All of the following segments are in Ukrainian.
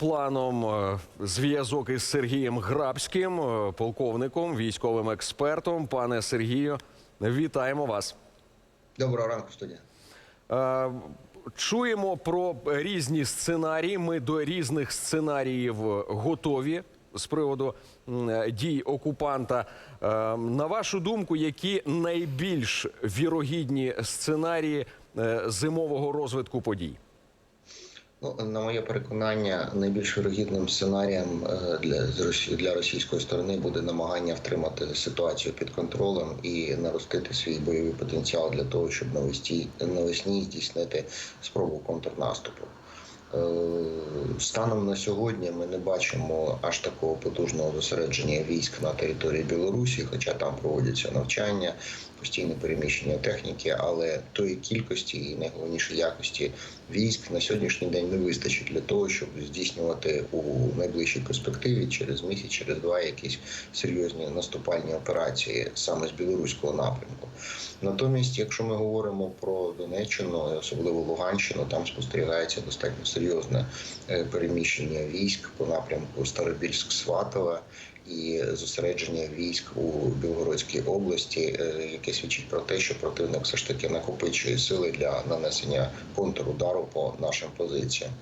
планом е, зв'язок із Сергієм Грабським, е, полковником, військовим експертом. Пане Сергію, вітаємо вас. Доброго ранку, студія. Е, Чуємо про різні сценарії. Ми до різних сценаріїв готові з приводу дій окупанта. На вашу думку, які найбільш вірогідні сценарії зимового розвитку подій? Ну, на моє переконання, найбільш вирогідним сценарієм е, для для російської сторони буде намагання втримати ситуацію під контролем і наростити свій бойовий потенціал для того, щоб навесні, навесні здійснити спробу контрнаступу. Е, Станом на сьогодні ми не бачимо аж такого потужного зосередження військ на території Білорусі, хоча там проводяться навчання, постійне переміщення техніки, але тої кількості і найголовніше якості військ на сьогоднішній день не вистачить для того, щоб здійснювати у найближчій перспективі через місяць, через два якісь серйозні наступальні операції саме з білоруського напрямку. Натомість, якщо ми говоримо про Донеччину, особливо Луганщину, там спостерігається достатньо серйозне е, переміщення військ по напрямку Старобільськ-Сватове і зосередження військ у Білгородській області, е, яке свідчить про те, що противник все ж таки накопичує сили для нанесення контрудару по нашим позиціям.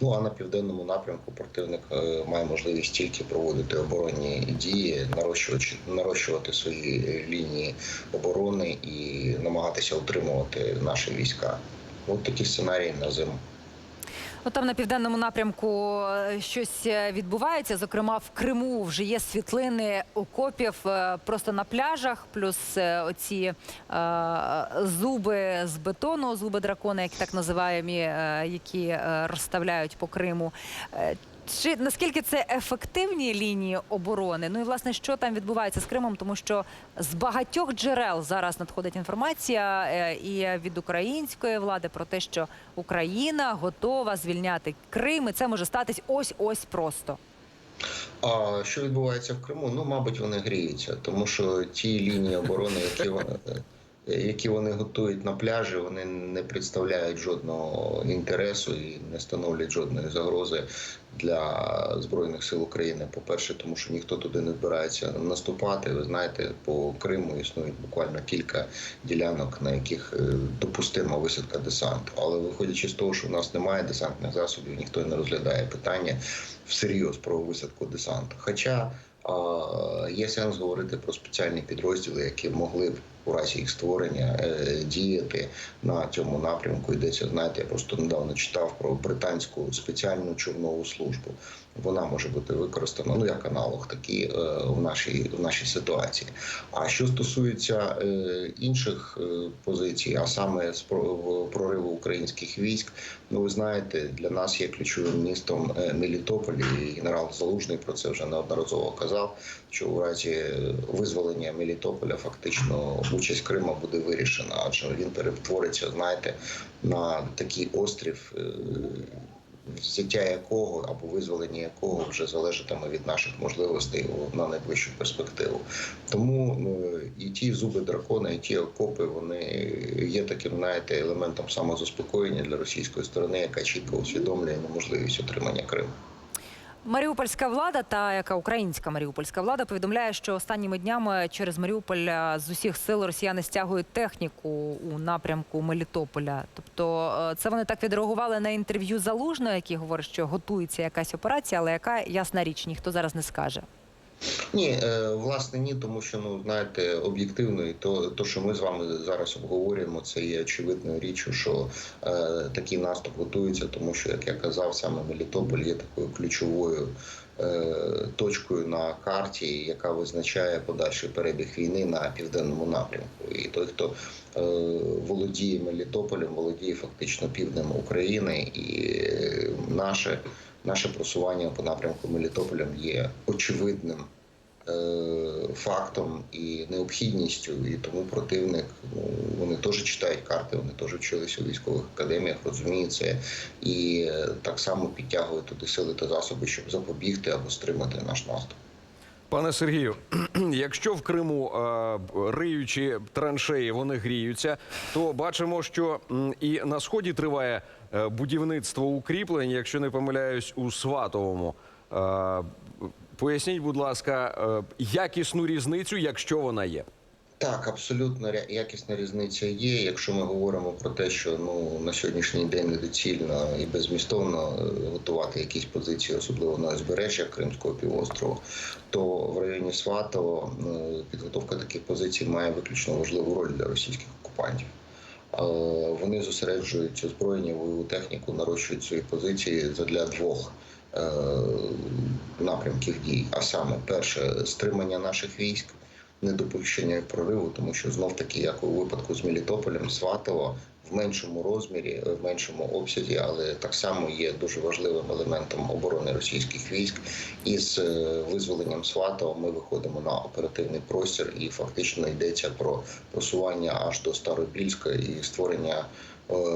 Ну а на південному напрямку противник е, має можливість тільки проводити оборонні дії, нарощувати, нарощувати свої е, лінії оборони і намагатися утримувати наші війська. От такі сценарії на зиму. Ну, там на південному напрямку е, щось е, відбувається. Зокрема, в Криму вже є світлини окопів е, просто на пляжах, плюс оці е, зуби з бетону, зуби дракона, як так називаємо, які розставляють по Криму. Чи наскільки це ефективні лінії оборони? Ну і власне, що там відбувається з Кримом, тому що з багатьох джерел зараз надходить інформація е, і від української влади про те, що Україна готова звільняти Крим, і це може статись ось ось просто. А що відбувається в Криму? Ну, мабуть, вони гріються, тому що ті лінії оборони, які вони, які вони готують на пляжі, вони не представляють жодного інтересу і не становлять жодної загрози для збройних сил України. По перше, тому що ніхто туди не збирається наступати. Ви знаєте, по Криму існують буквально кілька ділянок, на яких е, допустима висадка десанту. Але виходячи з того, що в нас немає десантних засобів, ніхто не розглядає питання всерйоз про висадку десанту. Хоча є сенс говорити про спеціальні підрозділи, які могли б у разі їх створення е, діяти на цьому напрямку. Йдеться, знаєте, я просто недавно читав про британську спеціальну човнову службу. Вона може бути використана ну як аналог такий е, в нашій в нашій ситуації. А що стосується е, інших е, позицій, а саме прориву українських військ, ну ви знаєте, для нас є ключовим містом Мелітополь, і генерал Залужний про це вже неодноразово казав. Що у разі визволення Мелітополя фактично участь Крима буде вирішена, адже він перетвориться, знаєте, на такий острів. Взяття якого або визволення якого вже залежатиме від наших можливостей на найближчу перспективу. Тому ну, і ті зуби дракона, і ті окопи вони є таким, знаєте, елементом самозаспокоєння для російської сторони, яка чітко усвідомлює неможливість отримання Криму. Маріупольська влада, та яка українська маріупольська влада, повідомляє, що останніми днями через Маріуполь е, з усіх сил росіяни стягують техніку у напрямку Мелітополя. Тобто, е, це вони так відреагували на інтерв'ю залужного, який говорить, що готується якась операція, але яка ясна річ, ніхто зараз не скаже. Ні, е, власне, ні, тому що ну знаєте, об'єктивно, і то, то, що ми з вами зараз обговорюємо, це є очевидною річчю, що е, такий наступ готується, тому що, як я казав, саме Мелітополь є такою ключовою е, точкою на карті, яка визначає подальший перебіг війни на південному напрямку. І той, хто е, володіє Мелітополем, володіє фактично півднем України, і е, наше. Наше просування по напрямку Мелітополем є очевидним фактом і необхідністю, і тому противник ну, вони теж читають карти, вони теж вчилися у військових академіях, розуміють і е, так само підтягують туди сили та засоби, щоб запобігти або стримати наш наступ. Пане Сергію, якщо в Криму е, риючі траншеї вони гріються, то бачимо, що і на сході триває е, будівництво укріплень, якщо не помиляюсь, у Сватовому. Поясніть, будь ласка, е, якісну різницю, якщо вона є. Так, абсолютно якісна різниця є. Якщо ми говоримо про те, що ну на сьогоднішній день недоцільно і безмістовно е, готувати якісь позиції, особливо на узбережжя Кримського півострову, то в районі Сватово е, підготовка таких позицій має виключно важливу роль для російських окупантів. Вони зосереджують озброєння, бойову техніку, нарощують свої позиції для двох напрямків дій. А саме перше стримання наших військ недопущення прориву, тому що знов таки, як у випадку з Мелітополем, Сватово в меншому розмірі, в меншому обсязі, але так само є дуже важливим елементом оборони російських військ. І з е, визволенням Сватова ми виходимо на оперативний простір, і фактично йдеться про просування аж до Старобільська і створення е,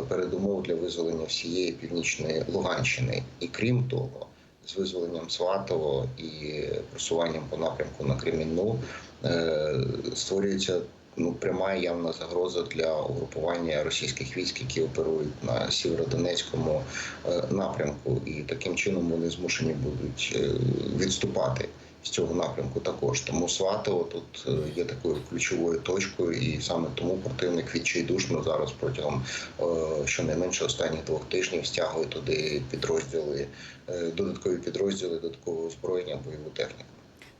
передумов для визволення всієї північної Луганщини. І крім того, з визволенням Сватово і просуванням по напрямку на Кремінну е, створюється ну пряма явна загроза для угрупування російських військ, які оперують на сєвєродонецькому е, напрямку, і таким чином вони змушені будуть е, відступати. З цього напрямку також тому Сватово тут е, є такою ключовою точкою, і саме тому противник відчайдушно зараз протягом е, щонайменше останніх двох тижнів стягує туди підрозділи, е, додаткові підрозділи, додаткове озброєння, бойову техніку.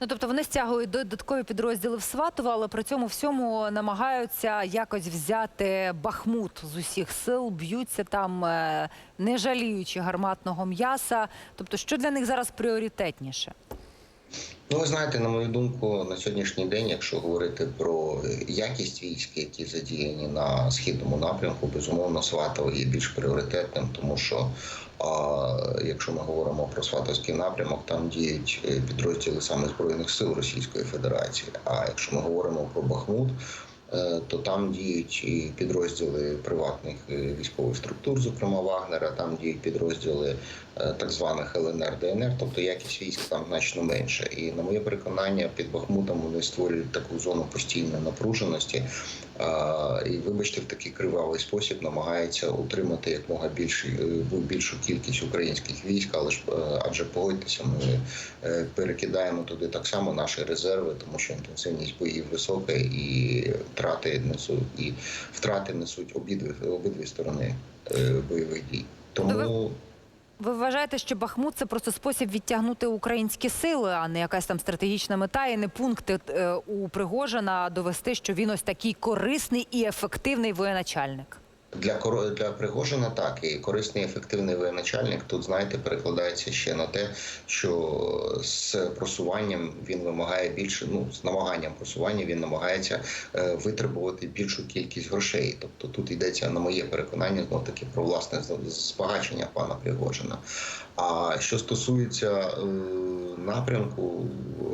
Ну тобто вони стягують додаткові підрозділи в Сватово, але при цьому всьому намагаються якось взяти Бахмут з усіх сил, б'ються там, не жаліючи гарматного м'яса. Тобто, що для них зараз пріоритетніше? Ну, ви знаєте, на мою думку, на сьогоднішній день, якщо говорити про якість військ, які задіяні на східному напрямку, безумовно, Сватово є більш пріоритетним, тому що якщо ми говоримо про Сватовський напрямок, там діють е, підрозділи саме збройних сил Російської Федерації. А якщо ми говоримо про Бахмут, е, то там діють і підрозділи приватних е, військових структур, зокрема Вагнера, там діють підрозділи е, так званих ЛНР, ДНР, тобто якість військ там значно менше. І на моє переконання, під Бахмутом вони створюють таку зону постійної напруженості. А, І, вибачте, в такий кривавий спосіб намагаються утримати якмога більшу, більшу кількість українських військ, але ж е, адже погодьтеся, ми е, перекидаємо туди так само наші резерви, тому що інтенсивність боїв висока і втрати несуть і втрати несуть обидві обидві сторони е, бойових дій. Тому Ви вважаєте, що Бахмут це просто спосіб відтягнути українські сили, а не якась там стратегічна мета і не пункти е, у Пригожина довести, що він ось такий корисний і ефективний воєначальник? Для для Пригожина так і корисний ефективний воєначальник тут знаєте перекладається ще на те, що з просуванням він вимагає більше. Ну з намаганням просування він намагається е, витребувати більшу кількість грошей. Тобто тут йдеться на моє переконання знов таки про власне збагачення пана Пригожина. А що стосується е, напрямку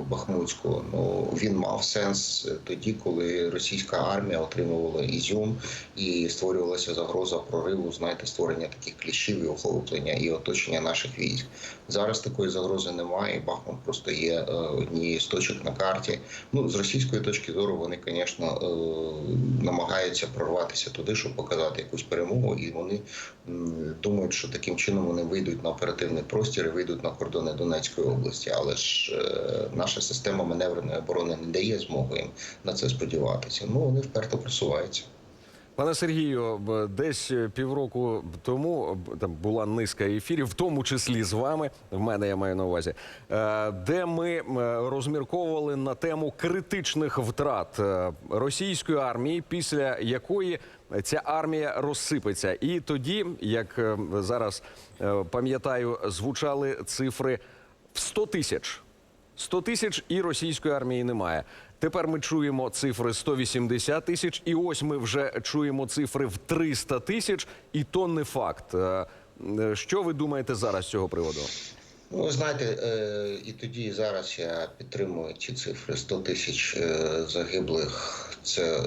Бахмутського, ну він мав сенс тоді, коли російська армія отримувала Ізюм і створювалася загроза прориву, знаєте, створення таких кліщів і охоплення і оточення наших військ. Зараз такої загрози немає. Бахмут просто є е, однією з точок на карті. Ну з російської точки зору вони, звісно, е, намагаються прорватися туди, щоб показати якусь перемогу, і вони думають, що таким чином вони вийдуть на оперативний простір і вийдуть на кордони Донецької області. Але ж е, наша система маневреної оборони не дає змоги їм на це сподіватися. Ну вони вперто просуваються. Пане Сергію, десь е, півроку тому там була низка ефірів, в тому числі з вами. В мене я маю на увазі, е, де ми розмірковували на тему критичних втрат російської армії, після якої ця армія розсипеться. І тоді, як е, зараз е, пам'ятаю, звучали цифри в 100 тисяч. 100 тисяч і російської армії немає. Тепер ми чуємо цифри 180 тисяч, і ось ми вже чуємо цифри в 300 тисяч, і то не факт. Е, Що ви думаєте зараз з цього приводу? Ну, знаєте, і тоді, і зараз я підтримую ці цифри 100 тисяч загиблих. Це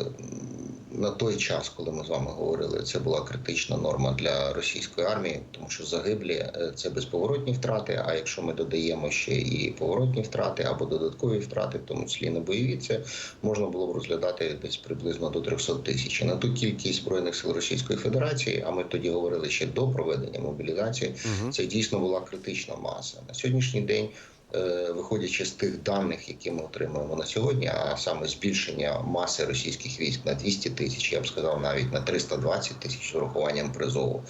на той час, коли ми з вами говорили, це була критична норма для російської армії, тому що загиблі е, це безповоротні втрати. А якщо ми додаємо ще і поворотні втрати або додаткові втрати, в тому числі не бойові, це можна було б розглядати десь приблизно до 300 тисяч. На ту кількість збройних сил Російської Федерації, а ми тоді говорили ще до проведення мобілізації, це дійсно була критична маса. На сьогоднішній день, виходячи з тих даних, які ми отримуємо на сьогодні, а саме збільшення маси російських військ на 200 тисяч, я б сказав, навіть на 320 тисяч з урахуванням призову.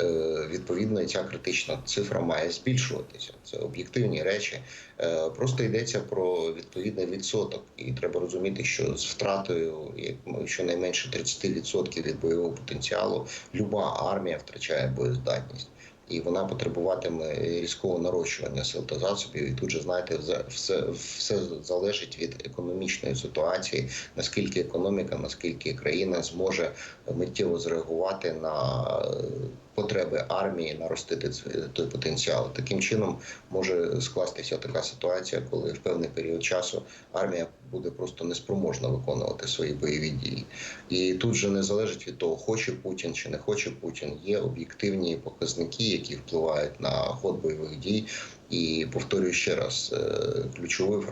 е, Відповідно, ця критична цифра має збільшуватися. Це об'єктивні речі. Е, Просто йдеться про відповідний відсоток, і треба розуміти, що з втратою як ми- щонайменше 30% від бойового потенціалу люба армія втрачає боєздатність. І вона потребуватиме різкого нарощування сил та засобів. І тут же знаєте, все, все, залежить від економічної ситуації, наскільки економіка, наскільки країна зможе миттєво зреагувати на потреби армії, наростити той потенціал. Таким чином може скластися така ситуація, коли в певний період часу армія буде просто неспроможна виконувати свої бойові дії. І тут же не залежить від того, хоче Путін чи не хоче Путін. Є об'єктивні показники, які впливають на ход бойових дій. І повторюю ще раз: е, ключовою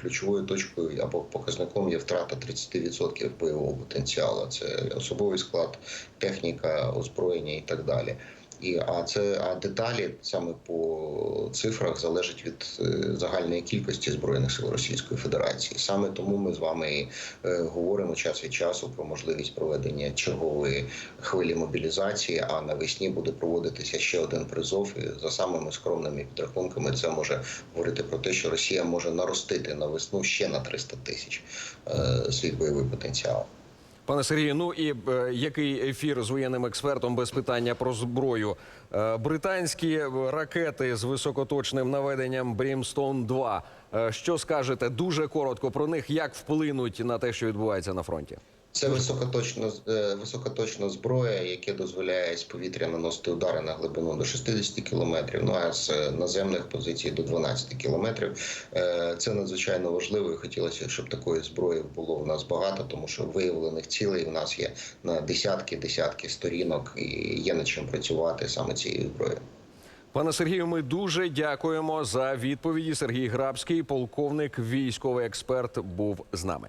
ключовою точкою або показником є втрата 30% бойового потенціалу. Це особовий склад, техніка, озброєння і так далі. І а це а деталі саме по цифрах залежать від е, загальної кількості збройних сил Російської Федерації. Саме тому ми з вами е, говоримо час від часу про можливість проведення чергової хвилі мобілізації. А навесні буде проводитися ще один призов. І за самими скромними підрахунками, це може говорити про те, що Росія може наростити на весну ще на 300 тисяч е, свій бойовий потенціал. Пане Сергію, ну і е, який ефір з воєнним експертом без питання про зброю? Е, британські ракети з високоточним наведенням Брімстон 2 Е, що скажете дуже коротко про них? Як вплинуть на те, що відбувається на фронті? Це високоточна е, високоточна зброя, яке дозволяє з повітря наносити удари на глибину до 60 кілометрів. Ну а з е, наземних позицій до 12 кілометрів. Е, Це надзвичайно важливо. і Хотілося, щоб такої зброї було в нас багато, тому що виявлених цілей в нас є на десятки, десятки сторінок, і є над чим працювати саме цією зброєю. Пане Сергію, ми дуже дякуємо за відповіді. Сергій Грабський, полковник, військовий експерт, був з нами.